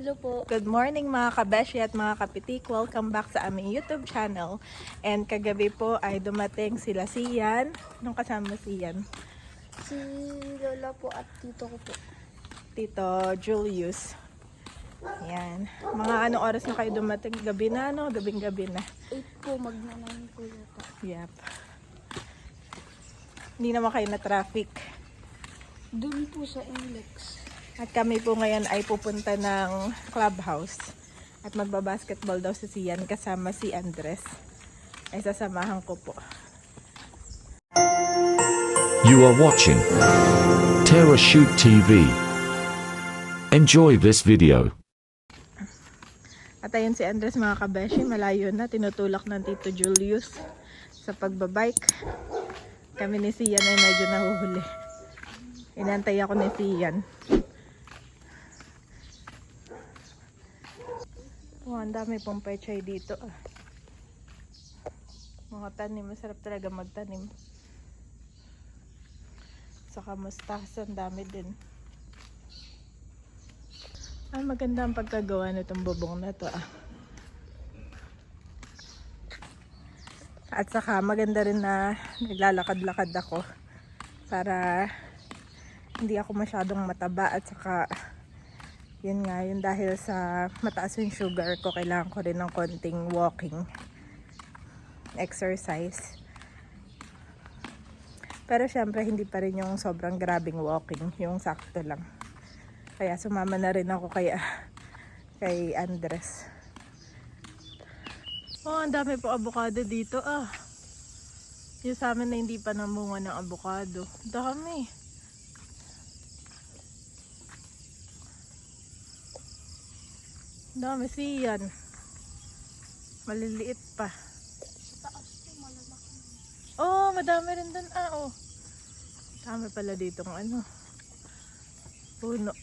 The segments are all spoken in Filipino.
Hello po. Good morning mga kabeshi at mga kapitik. Welcome back sa aming YouTube channel. And kagabi po ay dumating sila Sian. Anong kasama si Sian? Si Lola po at tito ko po. Tito Julius. Yan. Mga anong oras na kayo dumating? Gabi na, no? Gabing gabi na. 8 po, magnanayin po yata. Yep. Hindi naman kayo na traffic. Doon po sa Inlex. At kami po ngayon ay pupunta ng clubhouse. At magbabasketball daw si Sian kasama si Andres. Ay sasamahan ko po. You are watching Terra Shoot TV. Enjoy this video. At ayun si Andres mga kabeshi, malayo na, tinutulak ng Tito Julius sa pagbabike. Kami ni Sian ay medyo nahuhuli. Inantay ako ni Sian. Oh, ang dami pong pechay dito. Ah. Mga tanim, masarap talaga magtanim. Saka mustasa, ang dami din. Ah, maganda ang pagkagawa nitong bubong na to ah. At saka maganda rin na naglalakad-lakad ako para hindi ako masyadong mataba at saka yun nga yun dahil sa mataas yung sugar ko kailangan ko rin ng konting walking exercise pero syempre hindi pa rin yung sobrang grabing walking yung sakto lang kaya sumama na rin ako kay, kay Andres. Oh, ang dami po avocado dito ah. Yung sa amin na hindi pa namunga ng avocado. Dami. Dami siyan. Maliliit pa. Taas po, malalaki. Oh, madami rin dun ah oh. Dami pala dito ng ano. Puno.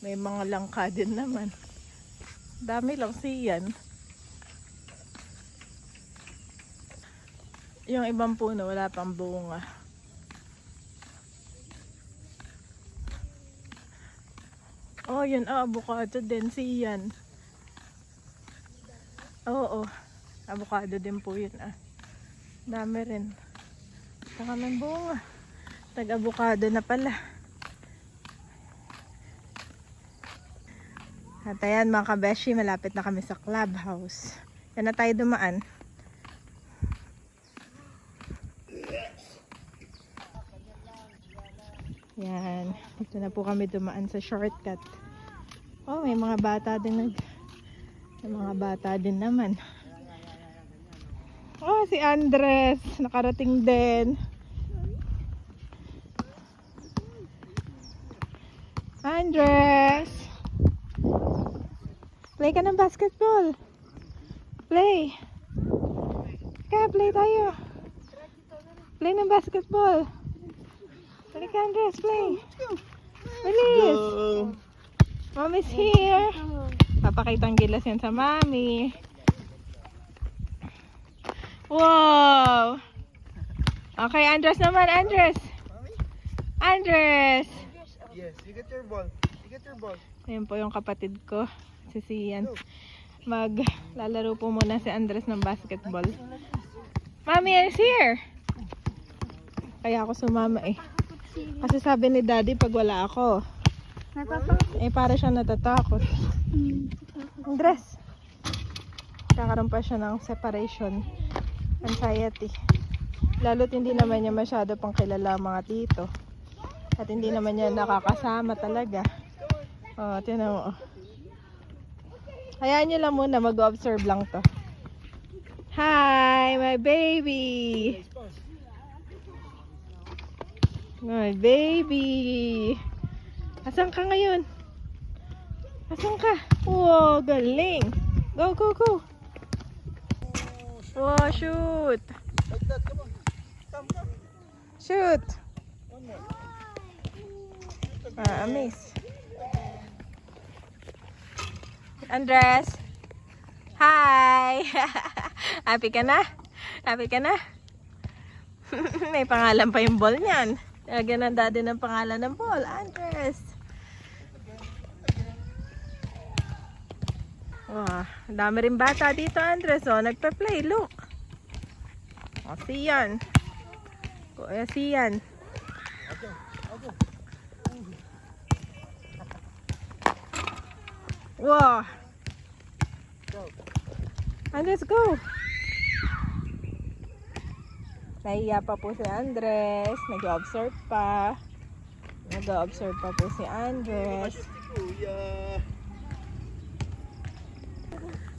May mga langka din naman. Dami lang siyan. Yung ibang puno wala pang bunga. Oh, yun ah, avocado din siyan. Oo, avocado din po yun ah. Dami rin. Saka may bunga. Tag-avocado na pala. At ayan mga kabeshi, malapit na kami sa clubhouse. Yan na tayo dumaan. Yan. Dito na po kami dumaan sa shortcut. Oh, may mga bata din nag... May mga bata din naman. Oh, si Andres. Nakarating din. Andres! Play ka ng basketball. Play. Ka, play tayo. Play ng basketball. Play ka, Andres. Play. Bilis. Mommy's here. Papakitang gilas yan sa mami. Wow! Okay, Andres naman, Andres. Andres! Yes, you get your ball. You get your ball. Ayan po yung kapatid ko, si Sian. Maglalaro po muna si Andres ng basketball. Mommy is here! Kaya ako sumama eh. Kasi sabi ni daddy pag wala ako, Natatakot. eh para siya natatakot. Andres! Kakaroon pa siya ng separation anxiety. Lalo't hindi naman niya masyado pang kilala ang mga tito. At hindi naman niya nakakasama talaga. Oh, tinan mo. oh. Hayaan niyo lang muna, mag-observe lang to. Hi, my baby! My baby! Asan ka ngayon? Asan ka? Wow, galing! Go, go, go! Wow, shoot! Shoot! Ah, miss. Andres! Hi! Happy ka na? Happy ka na? May pangalan pa yung ball niyan. Lagyan ng daddy ng pangalan ng ball. Andres! Ang dami rin bata dito, Andres. Oh, nagpa-play. Look. O, siyan. Kuya, siyan. Wow. Andres, go. Nahiya pa po si Andres. Nag-observe pa. Nag-observe pa po si Andres. Shoot si Kuya.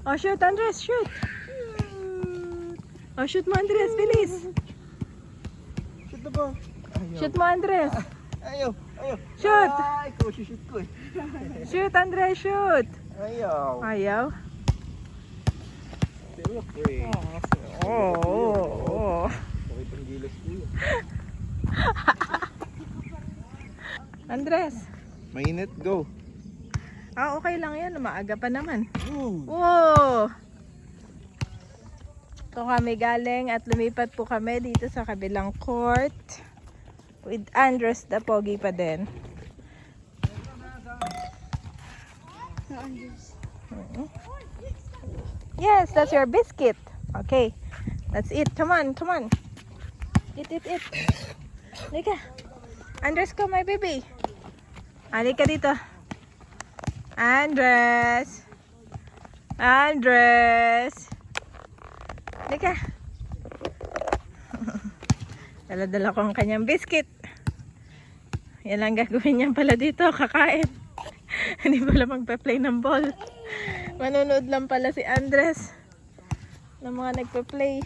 Oh, shoot, Andres, shoot. Oh, shoot mo, Andres, bilis. Shoot na ba? Ayaw. Shoot mo, Andres. Ayaw. Ayaw. Shoot. Ay, ikaw shoot ko eh. Shoot, Andres, shoot. Ayaw. Ayaw. Pero pre. Oh, oh, oh. Okay pang gilas kuya. Andres. Mainit, go. Ah, okay lang yan. Maaga pa naman. Ooh. Wow! Ito kami galing at lumipat po kami dito sa kabilang court. With Andres the Pogi pa din. Yes, that's your biscuit. Okay. That's it. Come on, come on. Eat, eat, eat. Andres ko, my baby. Halika dito. Andres. Andres. Halika. Dala-dala ko ang kanyang biscuit. Yan lang gagawin niya pala dito, kakain. Hindi pala magpa-play ng ball. Manonood lang pala si Andres ng mga nagpa-play.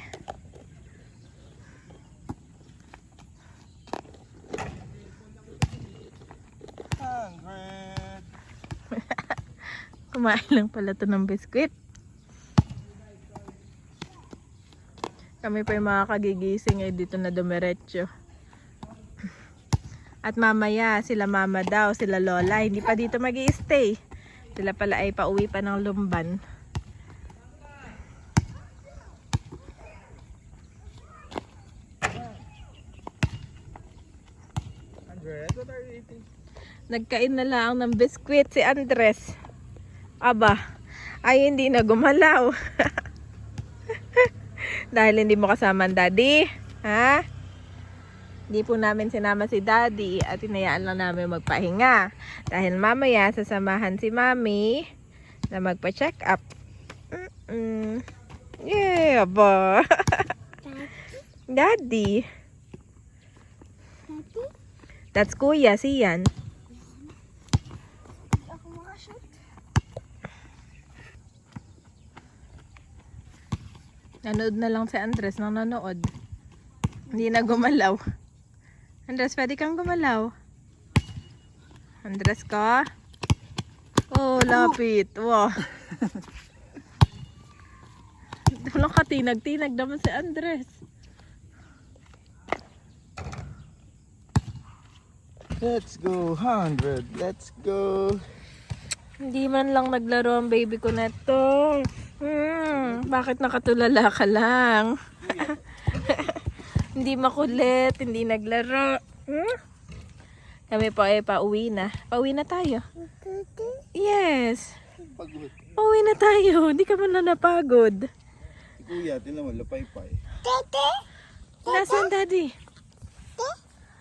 Kumain lang pala to ng biskwit. Kami pa yung mga kagigising eh dito na dumiretso. At mamaya, sila mama daw, sila lola, hindi pa dito mag stay Sila pala ay pauwi pa ng lumban. Nagkain na lang ng biskwit si Andres. Aba, ay hindi na gumalaw. Dahil hindi mo kasama ang daddy. Ha? Hindi po namin sinama si daddy at hinayaan lang namin magpahinga. Dahil mamaya sasamahan si mami na magpa-check up. Mm-mm. Yeah, aba. daddy. Daddy? That's kuya, siyan. Hindi Nanood na lang si Andres nang nanood. Hindi na gumalaw. Andres, pwede kang gumalaw. Andres ka? Oh, lapit. Wow. Walang katinag-tinag naman si Andres. Let's go. Hundred. Let's go. Hindi man lang naglaro ang baby ko na to. Hmm, bakit nakatulala ka lang? hindi makulit, hindi naglaro. Hmm? Kami pa ay pauwi na. Pauwi na tayo. Yes. Pagod. Pauwi na tayo. Hindi ka man na napagod. Si Kuya, tinan mo, lapay-pay. Nasaan daddy?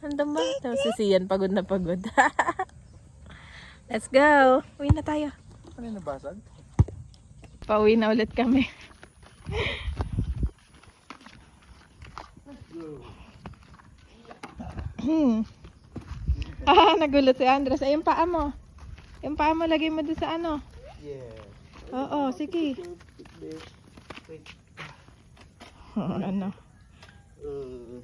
Andun ba? Ito, si Sian pagod na pagod. Let's go. Uwi na tayo. Ano yung nabasag? Pauwi na ulit kami. Hmm. ah, nagulat si Andres. Ay, yung paa mo. Yung paa mo, lagay mo doon sa ano. Yeah. Oo, sige. Wait. ano. Uh,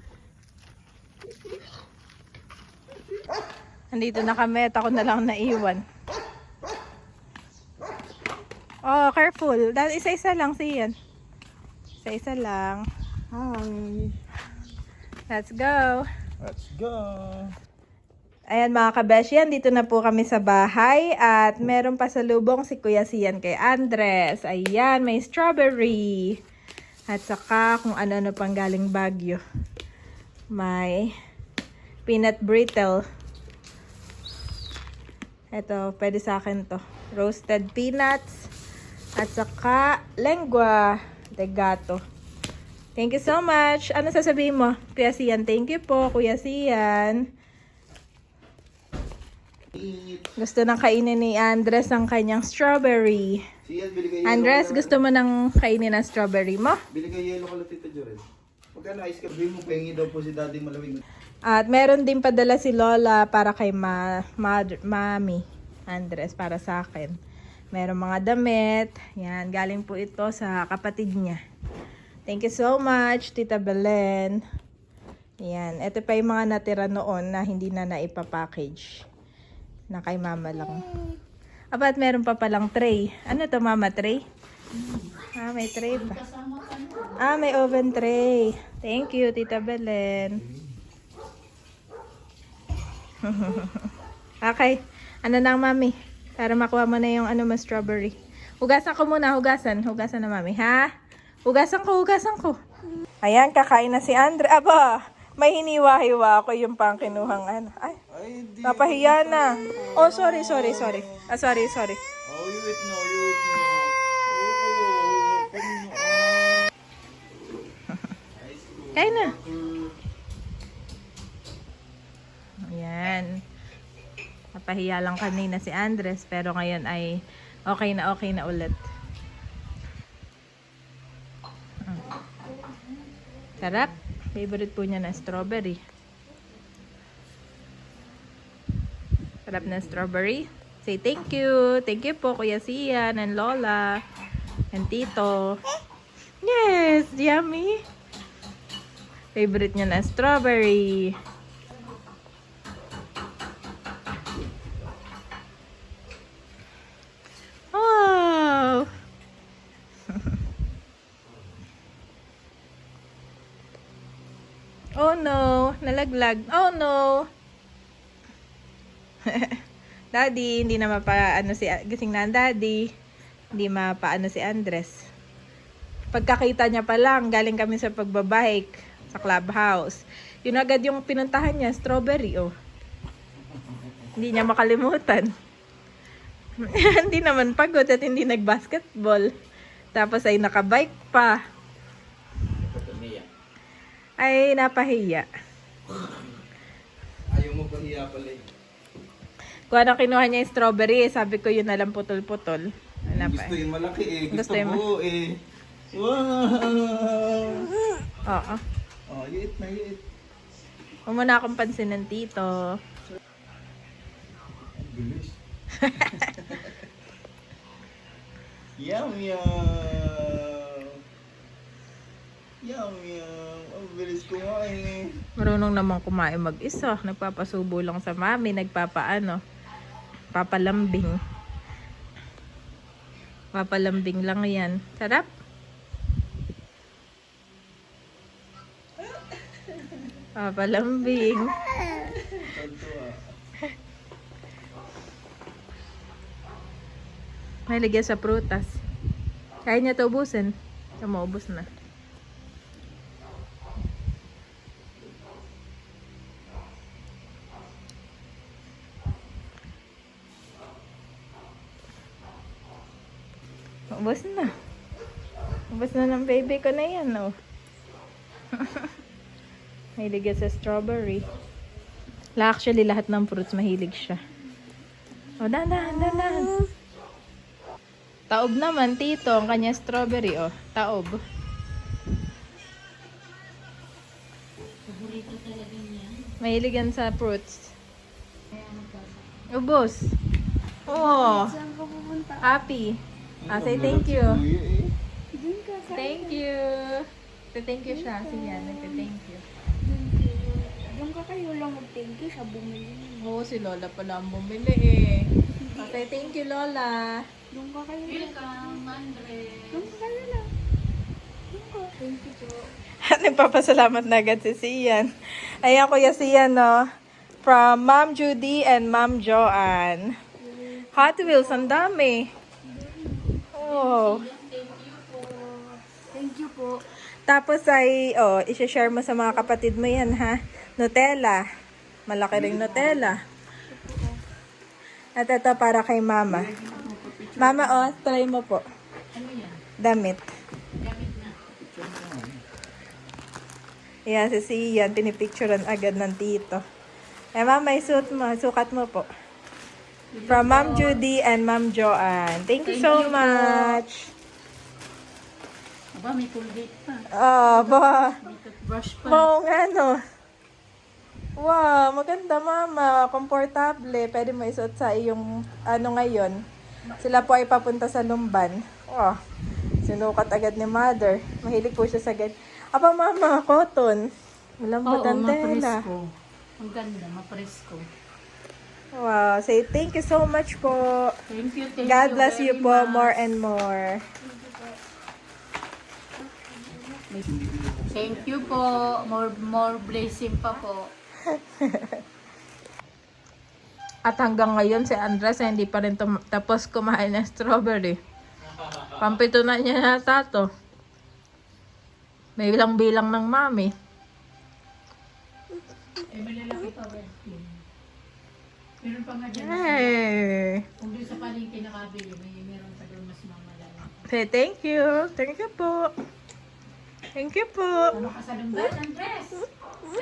Andito na kami at ako na lang naiwan. Oh, careful. Dahil isa-isa lang siyan. Isa-isa lang. hi. Let's go. Let's go. Ayan mga kabesyan, dito na po kami sa bahay at meron pa sa lubong si Kuya Sian kay Andres. Ayan, may strawberry. At saka kung ano-ano pang galing Baguio. May peanut brittle. Ito, pwede sa akin to. Roasted peanuts. At saka, lengua de gato. Thank you so much. Ano sasabihin mo? Kuya Sian, thank you po, Kuya Sian. Gusto nang kainin ni Andres ang kanyang strawberry. Si Ian, bili Andres, gusto mo nang kainin ang strawberry mo? Bili kayo yellow kala Tita Jorel. Magkano ice cream? Mo, pahingi daw po si daddy malamig. At meron din padala si Lola para kay ma, ma, Mami Andres para sa akin. Meron mga damit. Yan, galing po ito sa kapatid niya. Thank you so much, Tita Belen. Yan, ito pa yung mga natira noon na hindi na naipapackage. Na kay mama lang. Aba, at meron pa palang tray. Ano to, mama, tray? Ah, may tray pa. Ah, may oven tray. Thank you, Tita Belen. okay. Ano na, mami? Para makuha mo na yung ano mo, strawberry. Hugasan ko muna, hugasan. Hugasan na, mami, ha? Hugasan ko, hugasan ko. Ayan, kakain na si Andre. Aba, may hiniwa-hiwa ako yung pang kinuhang ano. Ay, Ay, di. napahiya na. Oh, sorry, sorry, sorry. Ah, sorry, sorry. Oh, you eat no, you eat no. Oh. Kain na. Ayan. Napahiya lang kanina si Andres, pero ngayon ay okay na okay na ulit. Mm. Sarap. Favorite po niya na strawberry. Sarap na strawberry. Say thank you. Thank you po Kuya Sian and Lola and Tito. Yes, yummy. Favorite niya na strawberry. Wow! oh no, nalaglag. Oh no. daddy, hindi na mapaano si gising na daddy. Hindi mapaano si Andres. Pagkakita niya pa lang, galing kami sa pagbabike sa clubhouse. Yun agad yung pinuntahan niya, strawberry, oh. Hindi niya makalimutan. hindi naman pagod at hindi nag-basketball. Tapos ay nakabike pa. Ay, napahiya. Ayaw mo pahiya pala eh. Kung ano kinuha niya yung strawberry, eh, sabi ko yun na lang putol-putol. Ano pa? Gusto yung malaki eh. Gusto Gusto, yung buo eh. Wow! Oo. Oh, eat na, eat. Huwag mo na akong pansinin, tito. Ang bilis. yum, yum. Yum, yum. Bilis kumain eh. Marunong naman kumain mag-isa. Nagpapasubo lang sa mami. Nagpapaano. Papalambing. Papalambing lang yan. Sarap. Papalambing. May sa prutas. Kaya niya to ubusin. Ito maubos na. Ubos na. Ubos na ng baby ko na yan, oh. Mahilig yan sa strawberry. Actually, lahat ng fruits mahilig siya. O, dahan, dahan. Taob naman, tito, ang kanya strawberry, oh. Taob. Mahilig yan sa fruits. Ubos. Oh, Saan ka pupunta? happy. Ah, say thank you. Thank you. Thank you siya. Sige, nagte-thank you. Doon ka kayo lang mag-thank you sa bumili. Oo, si Lola pala ang bumili eh. Say thank you, Lola. Doon ka kayo lang. Welcome, Andre. Doon ka kayo lang. Ka. Thank you po. Nagpapasalamat na agad si Sian. Ayan, Kuya Sian, no? From Ma'am Judy and Ma'am Joanne. Hot Wheels, ang dami. Oh. Po. Tapos ay, oh, isi-share mo sa mga kapatid mo yan, ha? Nutella. Malaki ring Nutella. At ito para kay Mama. Mama, oh, try mo po. Damit. Gamit na. Yeah, si Sian, pinipicturean agad ng tito. Eh, ma'am, may suit mo. Sukat mo po. From Ma'am Judy and Ma'am Joanne. Thank you Thank so you po. Aba, may Colgate pa. Ah, ba. May toothbrush pa. Oo nga, no. Wow, maganda mama. Komportable. Pwede mo isuot sa iyong ano ngayon. Sila po ay papunta sa Lumban. Oh, sinukat agad ni mother. Mahilig po siya sa ganyan. Apa mama, cotton. Malambot Oo, ang tela. mapresko. Ang ganda, mapresko. Wow, say thank you so much po. Thank you, thank God you bless you very po much. more and more. Thank you po. More more blessing pa po. At hanggang ngayon si Andres ay hindi pa rin tapos kumain ng strawberry. Pampito na niya nata to. May ilang bilang ng mami. Eh? Meron pa nga dyan. Hey. Kung doon sa palengke nakabili, may meron pa doon mas thank you. Thank you po. Thank you po. Ano ka sa lumban ng dress?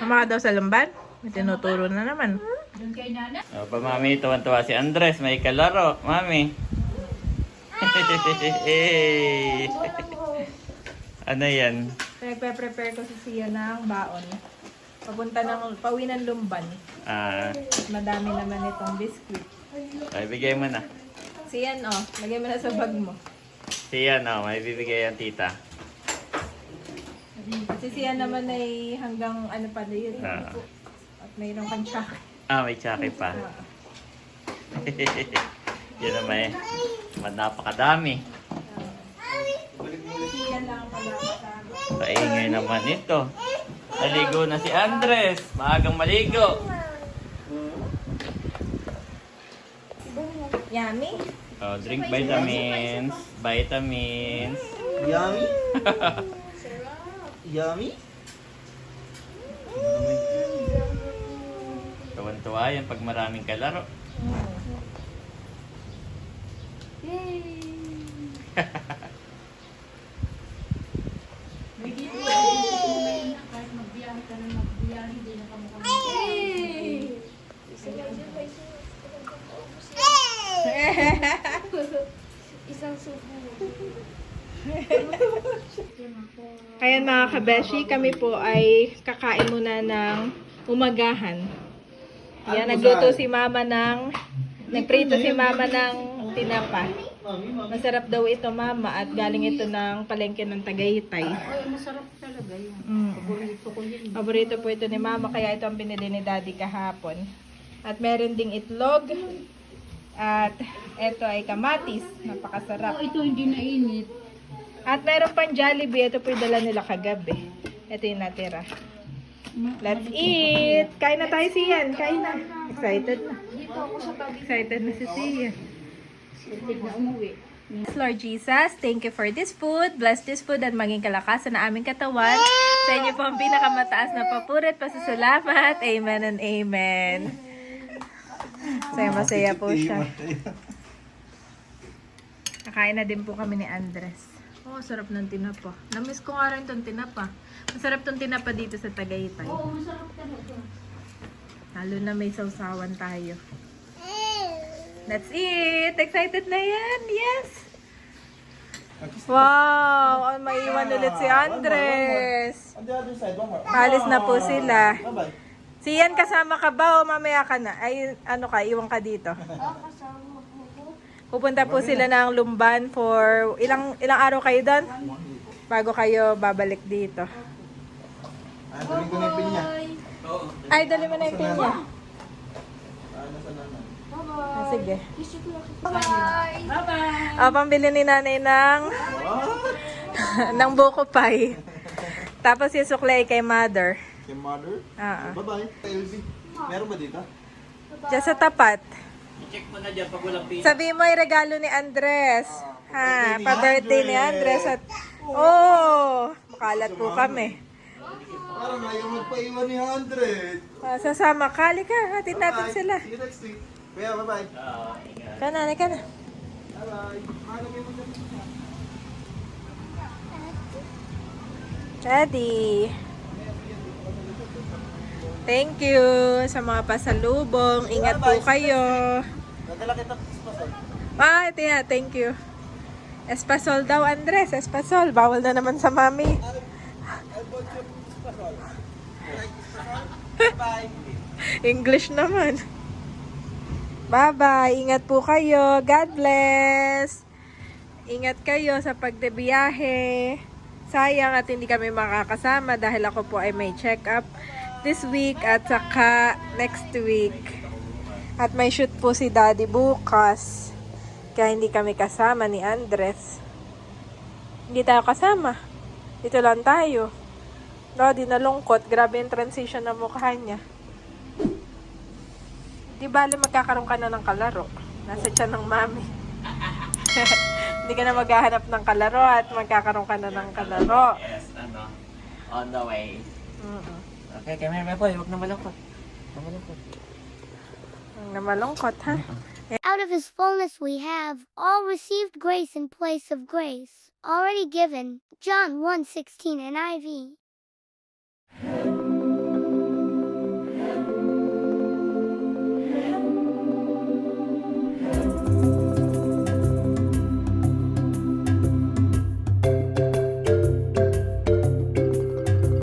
Sama ka daw sa lamban? May tinuturo na naman. Doon kay Nana? O, pa mami, tuwan-tuwa si Andres, may kalaro, mami. ano yan? Nagpe-prepare ko si Sia ng baon. Papunta ng, pauwi ng lumban. Ah, madami naman itong biscuit. ay, bigay mo na. Siyan oh, lagay mo na sa bag mo. Siya, no, may bibigay ang tita. Si Sian naman ay hanggang ano pa na yun. Ah. At mayroong kang tsak. Ah, may tsaki pa. Yan naman eh. Napakadami. Siyan lang pala. Paingay naman ito. Naligo na si Andres. Maagang maligo. Yummy? Oh, drink vitamins. Vitamins. Yummy? Yummy? Tuwan-tuwa yan pag maraming kalaro. May dito, dito mo ngayon na kahit magbiyahe ka na magbiyahe, hindi na kamukha. Kaya mga kabeshi, kami po ay kakain muna ng umagahan. Yan, nagluto si mama ng, nagprito si mama ng tinapa. Masarap daw ito mama at galing ito ng palengke ng Tagaytay. Ay, masarap talaga yun. Mm. Paborito ko yun. Paborito po ito ni mama kaya ito ang binili ni daddy kahapon. At meron ding itlog. At ito ay kamatis. Napakasarap. Oh, ito hindi nainit. At meron pang Jollibee. Ito po yung dala nila kagabi. Ito yung natira. Let's eat! Kain na tayo siyan. Kain na. Excited na. Excited na si Sian. Hindi na umuwi. Lord Jesus, thank you for this food. Bless this food at maging kalakasan na aming katawan. Sa inyo po ang pinakamataas na papurit. Pasasalamat. Amen and amen. Masaya masaya po siya. Nakain na din po kami ni Andres. Oh, sarap ng tinapa. Namiss ko nga rin itong tinapa. Masarap tong tinapa dito sa Tagaytay. Oo, masarap talaga. Lalo na may sausawan tayo. Let's eat! Excited na yan! Yes! Wow! Oh, may iwan ulit si Andres. On the other side, one more. Alis na po sila. Bye-bye. Si Ian kasama ka ba o mamaya ka na? Ay, ano ka, iwan ka dito. Pupunta po sila ng Lumban for ilang ilang araw kayo doon? Bago kayo babalik dito. Ah, dali ko na yung pin niya. Ay, dali mo na yung pin niya. Nasa nanan. Ah, sige. Bye-bye! Ah, pambili ni nanay ng ng buko pie. Tapos yung suklay kay mother. Kay mother. Ah, ah. Bye-bye. Meron ba dito? Diyan sa tapat. I-check mo na dyan pag walang pin. Sabi mo ay regalo ni Andres. Ha, pa-birthday ni Andres at Oh, makalat po kami. Parang ayaw magpaiwan ni 100. Ah, sasama ka, ka, hatid natin Bye. sila. See you next week. Kuya, bye-bye. Ah, ingat. Kana, ka na. Bye-bye. Mahal mo yung Daddy. Thank you sa mga pasalubong. Ingat po kayo. Nadala kita spasol. Ah, ito yan. Thank you. Espasol daw, Andres. Espasol. Bawal na naman sa mami. Bye. English naman. Bye-bye. Ingat po kayo. God bless. Ingat kayo sa pagdebiyahe. Sayang at hindi kami makakasama dahil ako po ay may check-up this week at saka next week. At may shoot po si Daddy bukas. Kaya hindi kami kasama ni Andres. Hindi tayo kasama. Dito lang tayo. No, di nalungkot. Grabe yung transition ng mukha niya. Di bali magkakaroon ka na ng kalaro. Nasa tiyan ng mami. Hindi ka na maghahanap ng kalaro at magkakaroon ka na ng kalaro. Yes, ano. On the way. Mm-mm. Okay, kaya may boy, huwag na malungkot. Huwag malungkot. Ang namalungkot, ha? Out of his fullness we have all received grace in place of grace, already given. John 1:16 NIV.